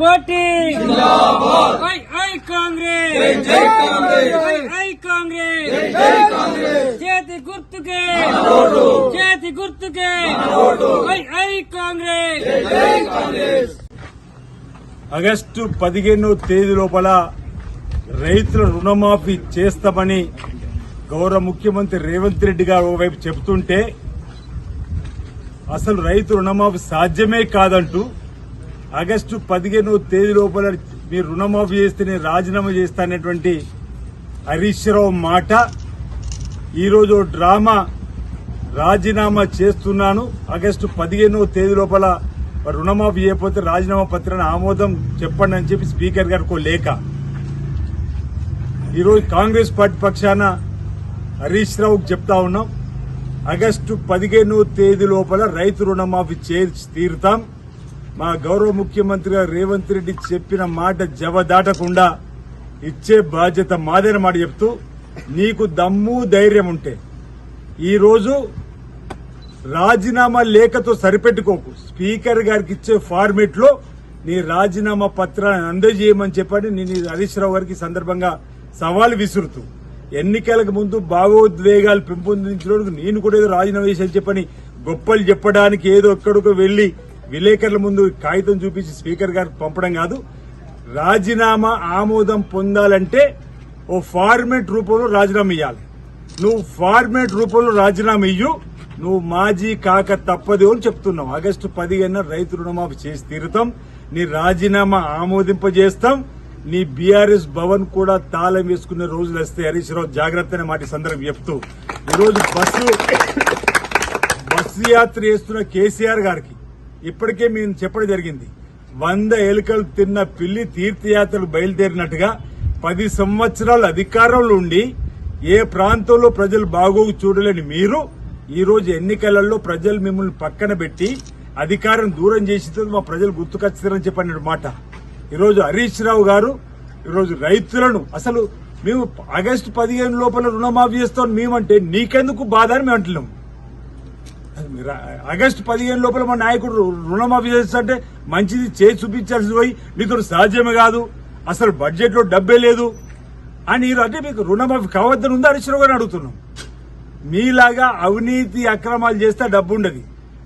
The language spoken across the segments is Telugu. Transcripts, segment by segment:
Party. I I Congress. I I Congress. చేతి గుర్తుకే. చేతి గుర్తుకే. I I Congress. ఆగస్టు పదిహేనో తేదీ లోపల రైతుల రుణమాఫీ చేస్తామని గౌరవ ముఖ్యమంత్రి రేవంత్ రెడ్డి గారు ఓవైపు చెబుతుంటే అసలు రైతు రుణమాఫీ సాధ్యమే కాదంటూ ఆగస్టు పదిహేనో తేదీ లోపల మీరు రుణమాఫీ చేస్తే నేను రాజీనామా చేస్తానటువంటి హరీష్ రావు మాట. ఈరోజు డ్రామా రాజీనామా చేస్తున్నాను. ఆగస్టు పదిహేనో తేదీ లోపల రుణమాఫీ చేయకపోతే రాజీనామా పత్రాన్ని ఆమోదం చెప్పండి అని చెప్పి స్పీకర్ గారికి లేఖ. ఈరోజు కాంగ్రెస్ పార్టీ పక్షాన హరీష్ రావుకు చెప్తా ఉన్నాం. ఆగస్టు పదిహేనో తేదీ లోపల రైతు రుణమాఫీ చేసి తీరుతాం. మా గౌరవ ముఖ్యమంత్రి రేవంత్ రెడ్డి చెప్పిన మాట జవ దాటకుండా ఇచ్చే బాధ్యత మాదేన మాట చెప్తూ నీకు దమ్ము ధైర్యం ఉంటే ఈరోజు రాజీనామా లేఖతో సరిపెట్టుకోకు. స్పీకర్ గారికి ఇచ్చే ఫార్మేట్లో నీ రాజీనామా పత్రాన్ని అందజేయమని చెప్పని నేను హరీష్ రావు గారికి సందర్భంగా సవాల్ విసురుతూ ఎన్నికలకు ముందు భావోద్వేగాలు పెంపొందించడానికి నేను కూడా ఏదో రాజీనామా చేశాను చెప్పని గొప్పలు చెప్పడానికి ఏదో ఎక్కడికో వెళ్ళి విలేకరుల ముందు కాగితం చూపించి స్పీకర్ గారికి పంపడం కాదు రాజీనామా ఆమోదం పొందాలంటే ఓ ఫార్మేట్ రూపంలో రాజీనామా ఇవ్వాలి నువ్వు ఫార్మేట్ రూపంలో రాజీనామా ఇయ్యు నువ్వు మాజీ కాక తప్పదు అని చెప్తున్నావు. ఆగస్టు పదిహేను రైతు రుణమాఫీ చేసి తీరుతాం నీ రాజీనామా ఆమోదింపజేస్తాం నీ బీఆర్ఎస్ భవన్ కూడా తాళం వేసుకునే రోజులు వస్తే హరీష్ రావు జాగ్రత్త అనే మాట సందర్భం చెప్తూ ఈరోజు బస్సు బస్సు యాత్ర చేస్తున్న కేసీఆర్ గారికి ఇప్పటికే మేము చెప్పడం జరిగింది. వంద ఎలుకలు తిన్న పిల్లి తీర్థయాత్రలు బయలుదేరినట్టుగా పది సంవత్సరాలు అధికారంలో ఉండి ఏ ప్రాంతంలో ప్రజలు బాగోగు చూడలేని మీరు ఈ రోజు ఎన్నికలలో ప్రజలు మిమ్మల్ని పక్కన పెట్టి అధికారం దూరం చేసి మా ప్రజలు గుర్తుకొచ్చారని చెప్పిన మాట. ఈరోజు హరీష్ రావు గారు ఈరోజు రైతులను అసలు మేము ఆగస్టు పదిహేను లోపల రుణమాఫీ చేస్తాం మేమంటే నీకెందుకు బాధ అని మేము అంటున్నాం. ఆగస్టు పదిహేను లోపల మా నాయకుడు రుణమాఫీ చేస్తుంటే మంచిది చేసి చూపించాల్సి పోయి మీతో సాధ్యమే కాదు. అసలు బడ్జెట్లో డబ్బే లేదు. అని మీరు అంటే మీకు రుణమాఫీ కావద్దని ఉందా? హరీశ్రావు గారిని అడుగుతున్నాం. మీలాగా అవినీతి అక్రమాలు చేస్తే డబ్బు ఉండదు.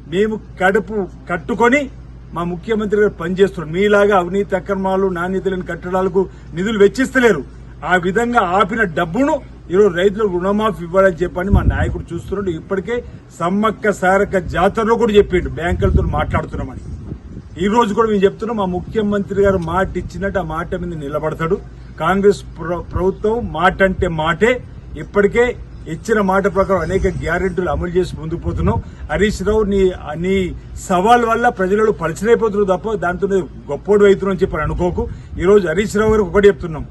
మేము కడుపు కట్టుకొని మా ముఖ్యమంత్రి గారు పనిచేస్తున్నాం మీలాగా అవినీతి అక్రమాలు నాణ్యత లేని కట్టడాలకు నిధులు వెచ్చిస్తలేరు. ఆ విధంగా ఆపిన డబ్బును ఈరోజు రైతులకు రుణమాఫీ ఇవ్వాలని చెప్పని మా నాయకుడు చూస్తున్నాడు. ఇప్పటికే సమ్మక్క సారక్క జాతరలో కూడా చెప్పిండు. బ్యాంకులతో మాట్లాడుతున్నామని. ఈ రోజు కూడా మేము చెప్తున్నాం మా ముఖ్యమంత్రి గారు మాట ఇచ్చినట్టు ఆ మాట మీద నిలబడతాడు. కాంగ్రెస్ ప్రభుత్వం మాట అంటే మాటే. ఇప్పటికే ఇచ్చిన మాట ప్రకారం అనేక గ్యారెంటీలు అమలు చేసి ముందుకు పోతున్నాం. హరీష్ రావు నీ నీ సవాల్ వల్ల ప్రజలలో పరిచయపోతున్నారు తప్ప దాంతో గొప్పోడు అవుతున్నాం అని చెప్పి అనుకోకు. ఈ రోజు హరీష్ రావు గారికి ఒకటి చెప్తున్నాం.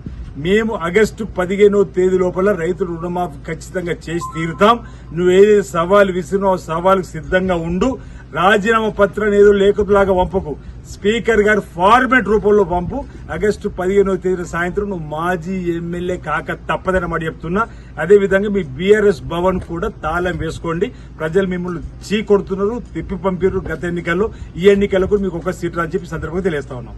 మేము ఆగస్టు పదిహేనో తేదీ లోపల రైతుల రుణమాఫీ ఖచ్చితంగా చేసి తీరుతాం. నువ్వు ఏదైతే సవాల్ విసిరినో ఆ సవాలుకు సిద్ధంగా ఉండు. రాజీనామా పత్రం ఏదో లేఖలాగా పంపకు. స్పీకర్ గారు ఫార్మేట్ రూపంలో పంపు. ఆగస్టు పదిహేనో తేదీ సాయంత్రం నువ్వు మాజీ ఎమ్మెల్యే కాక తప్పదని మాట చెప్తున్నా. అదేవిధంగా మీ బీఆర్ఎస్ భవన్ కూడా తాళం వేసుకోండి. ప్రజలు మిమ్మల్ని చీ కొడుతున్నారు తిప్పి పంపారు గత ఎన్నికల్లో. ఈ ఎన్నికలకు మీకు ఒక సీట్ రాని చెప్పి సందర్భంగా తెలియస్తా ఉన్నాం.